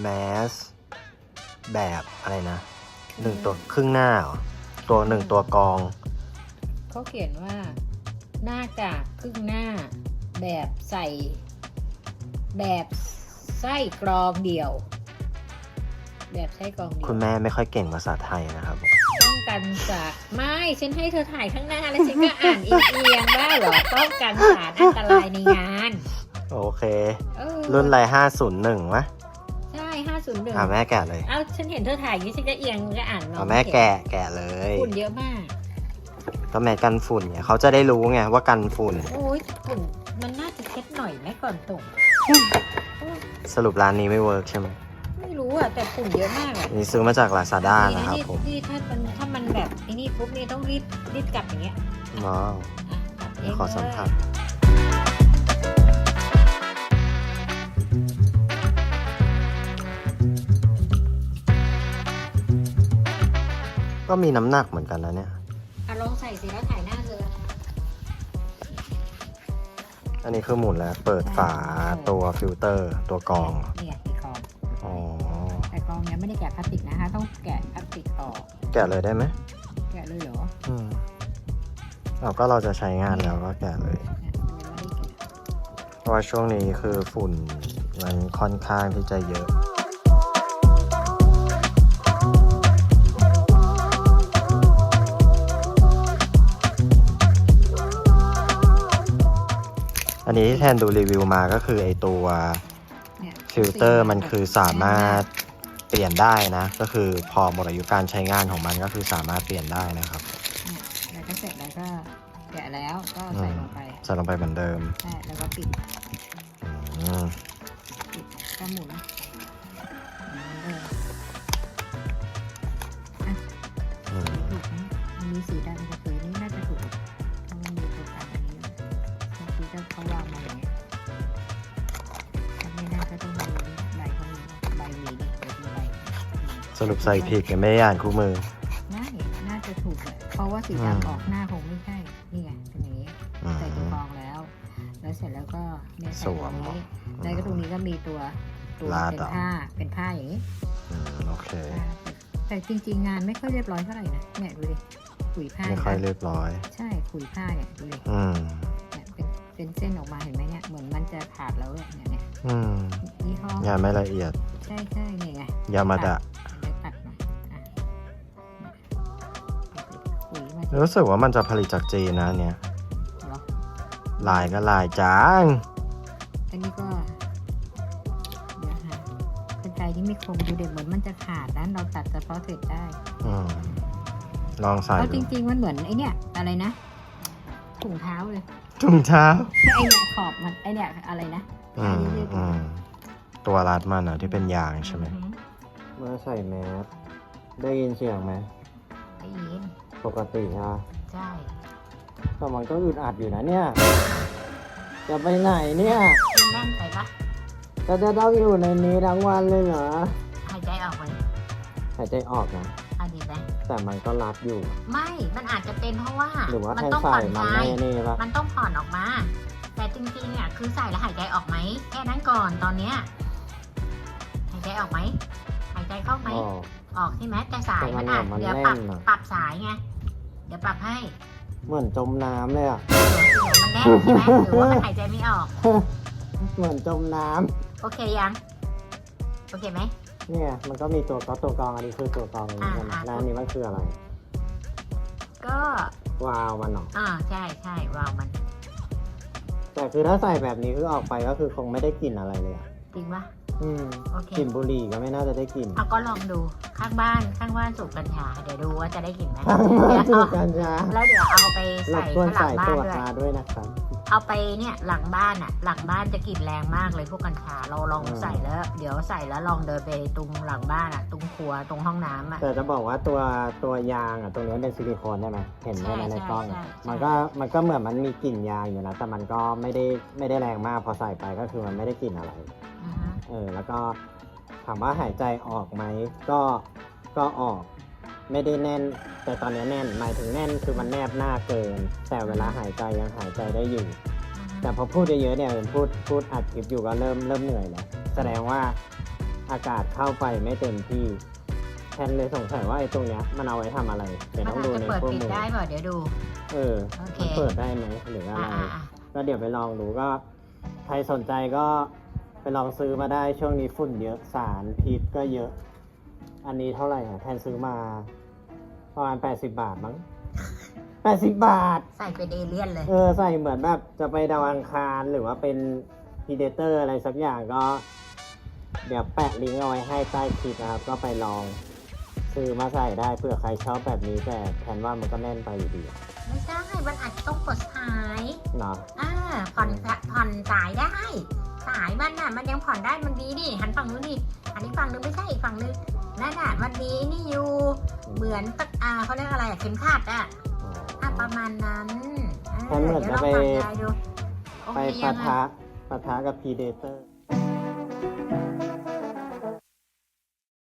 แมสแบบอะไรนะหนึ่งตัวครึ่งหน้าเหรอตัวหนึ่งตัวกรอง เขาเขียนว่า หน้ากากครึ่งหน้า แบบใส่ แบบไส้กรองเดี่ยว แบบไส้กรองเดี่ยว คุณแม่ไม่ค่อยเก่งภาษาไทยนะครับผมป้องกันจากไม่ฉันให้เธอถ่ายข้างหน้าแล้วฉันก็อ่านเอียงๆได้เหรอป้องกันสารอันตรายในงาน โอเค เออรุ่นอะไรห้าศูนย์หนึ่งวะใช่ห้าศู นย์หนึ่งอะแม่แกะเลยเอาฉันเห็นเธอถ่ายอย่างนี้ฉันก็เอียงก็อ่านเอาแม่แกะแกะเลยฝุ่นเยอะมาก ก็แม่กันฝุ่นเนี่ยเขาจะได้รู้ไงว่ากันฝุ่น โอ้ยฝุ่นมันน่าจะเช็ดหน่อยไหมก่อนส่งสรุปร้านนี้ไม่เวิร์กใช่ไหมไม่รู้อะแต่ฝุ่นเยอะมากอะนี่ซื้อมาจากลาซาด้าดีนะครับที่ผมที่ถ้ามันถ้ามันแบบไอ้นี่ปุ๊บนี่ต้องรีบรีบกลับอย่างเงี้ยว้าวอะกลับเองขอสัมผัส ก็มีน้ำหนักเหมือนกันนะเนี่ย อะลองใส่สิแล้วถ่ายหน้าเลยอันนี้คือหมุนแล้ว เปิดฝาตัวฟิลเตอร์ ตัวกรอง เนี่ยที่กรองอ๋อ แต่กรองเนี้ยไม่ได้แกะพลาสติกนะคะ ต้องแกะพลาสติกออกแกะเลยได้ไหมแกะเลยเหรออืมเอาก็เราจะใช้งานแล้วก็แกะเลย เนี่ยมันไม่ได้แกะ เพราะว่าช่วงนี้คือฝุ่นมันค่อนข้างที่จะเยอะ อันนี้ที่แทนดูรีวิวมาก็คือไอตัวเนี่ยฟิลเตอร์มันคือสามารถเปลี่ยนได้นะ ก็คือพอหมดอายุการใช้งานของมันก็คือสามารถเปลี่ยนได้นะครับเนี่ยแล้วก็เสร็จแล้วก็แกะแล้วก็ใส่ลงไปใส่ลงไปเหมือนเดิมใช่แล้วก็ปิดอืมปิดก็หมุนหมุนเลยอืมถูกไหมมันมีสีดำกับ สรุปใส่ผิดกันไม่ได้อ่านคู่มือน่าน่าจะถูกแหละเพราะว่าสีอืม ดำออกหน้าคงไม่ใช่ นี่ไงเป็นอย่างนี้อืม ใส่ตัวกรองแล้ว แล้วเสร็จแล้วก็เนี่ยใส่สวตรมงนี้แล้วก็ตรงนี้ก็มีตัวตัวลาดเป็นเหรอ ผ้าเป็นผ้าอย่างนี้ อืมโอเค แต่จริงๆ งานไม่ค่อยเรียบร้อยเท่าไหร่นะเนี่ยดูดิขุยผ้าไม่ค่อยเห็นปะเรียบร้อย ใช่ขุยผ้าเนี่ยดูดิอืม เนี่ยเป็นเป็นเส้นออกมาเห็นไหมเนี่ยเหมือนมันจะขาดแล้วเนี่ยเนี่ยเนี่ยอืมยี่ห้องานไม่ละเอียด ใช่ใช่เนี่ยไงยามาดะเดี๋ยวตัดหน่อยอะขุยมาดิรู้สึกว่ามันจะผลิตจากจีนนะเนี่ยเหรอลายก็ลายจางอันนี้ก็เดี๋ยวหาเป็นไกลที่ไม่คมดูเด็กเหมือนมันจะขาดนะเราตัดเฉพาะเศษได้อืมลองใส่เพราะจดูริง ๆ มันเหมือนไอเนี่ยอะไรนะถุงเท้าเลย ถุงเท้าไอเนี่ยขอบมันไอเนี่ยอะไรนะอืมอืมตัวรัดมันอะที่เป็นยางใช่ไหมอือเมื่อใส่แมสได้ยินเสียงไหมได้ยินปกติฮะใช่แต่มันก็อึดอัดอยู่นะเนี่ย จะไปไหนเนี่ยมันแน่นไปปะก็จะต้องอยู่ในนี้ทั้งวันเลยเหรอหายใจออกไหมหายใจออกนะอะดีไหม แต่มันก็รัดอยู่ ไม่ มันอาจจะเป็นเพราะว่าหรือว่ามัแค่ต้องใส่ผ่อนมันคลาไม่ยนี่ปะ มันต้องผ่อนออกมา แต่จริงๆอะคือใส่แล้วหายใจออกไหมแค่นั้นก่อนตอนเนี้ยหายใจออกไหมหายใจเข้าไหมอ๋อออกใช่ไหมแต่สายแต่มัมันนอาจมันเดี๋ยวปรับแน่นอะ ปรับสายไงเดี๋ยวปรับให้เหมือนจมน้ำเลยอะ เดี๋ยวเดี๋ยวมันแน่นใช่ไหมหรือว่ามันหายใจไม่ออก เหมือนจมน้ำโอเคยัง โอเคไหม เนี่ยมันก็มีตัวก็ตัวกรองอันนี้คือตัวกรองนี้ใช่ไหมอ่าๆแล้วอันนี้มันคืออะไร ก็วาล์วมันเหรออ่าใช่ใช่วาวมันแต่คือถ้าใส่แบบนี้คือออกไปก็คือคงไม่ได้กลิ่นอะไรเลยอะจริงปะอืมโอเคกลิ่นบุหรี่ก็ไม่น่าจะได้กลิ่นเอาก็ลองดูข้างบ้านข้างบ้านสูบกัญชาเดี๋ยวดูว่าจะได้กลิ่นไหมสูบกัญชาแล้วเดี๋ยวเอาไปรใส่บกวนข้างหลัใส่งบ้านตรวจด้วย มาด้วยนะครับ เอาไปเนี่ยหลังบ้านอะหลังบ้านจะกลิ่นแรงมากเลยพวกกัญชาเราลองอืมใส่แล้ว เดี๋ยวใส่แล้วลองเดินไปตรงหลังบ้านอะตรงครัวตรงห้องน้ำอะแต่จะบอกว่าตัวตัวยางอะตรงนี้เป็นซิลิโคนใช่ไหมเห็นใช่ไหมใช่ในกล้องใช่อะใช่ มันก็มันก็เหมือนมันมีกลิ่นยางอยู่นะแต่มันก็ไม่ได้ไม่ได้แรงมากพอใส่ไปก็คือมันไม่ได้กลิ่นอะไร อือฮะเออแล้วก็ถามว่าหายใจออกไหมก็ก็ออก ไม่ได้แน่น แต่ตอนนี้แน่นหมายถึงแน่นคือมันแนบหน้าเกิน แต่เวลาหายใจยังหายใจได้อยู่อือฮะแต่พอพูดเยอะๆเนี่ยเป็นพูดพูดอัดคลิปอยู่ก็เริ่มเริ่มเหนื่อยแล้วแสดงว่าอากาศเข้าไปไม่เต็มที่แทนเลยสงสัยว่าไอ้ตรงเนี้ยมันเอาไว้ทำอะไรเดี๋ยวมันต้องอาจดูจะในเปิดคู่ปิดมือได้เปล่าเดี๋ยวดู เออโอเคมันเปิดได้ไหมหรืออะไรอ่าอ่าอ่าก็เดี๋ยวไปลองดูก็ใครสนใจก็ไปลองซื้อมาได้ช่วงนี้ฝุ่นเยอะสารพิษก็เยอะ อันนี้เท่าไหร่อะแทนซื้อมา ประมาณแปดสิบบาทมั้งแปดสิบบาท ใส่เป็นเอเลี่ยนเลย เออใส่เหมือนแบบจะไปดาวอังคารหรือว่าเป็นพีเดเตอร์อะไรสักอย่างก็ เดี๋ยวแปะลิงก์เอาไว้ให้ใต้คลิปนะครับ ก็ไปลองซื้อมาใส่ได้เผื่อใครชอบแบบนี้แต่แทนว่ามันก็แน่นไปอยู่ดีไม่ใช่มันอาจจะต้องกดสายเนาะอ่าผ่อนผ่อนสายได้ สายมันน่ะ มันยังผ่อนได้มันดีดิหันฝั่งนู้นดิหันอีกฝั่งนึงไม่ใช่อีกฝั่งนึง นั่นน่ะมันมีนี่อยู่เหมือนตะอ่าเขาเรียกอะไรอะเข็มขัดอะอะประมาณนั้นอ่าแทนเหมือนเดี๋ยวจะลองไปผ่อนยายดูโอไปเคปะยังไง ทะปะทะกับพีเดเตอร์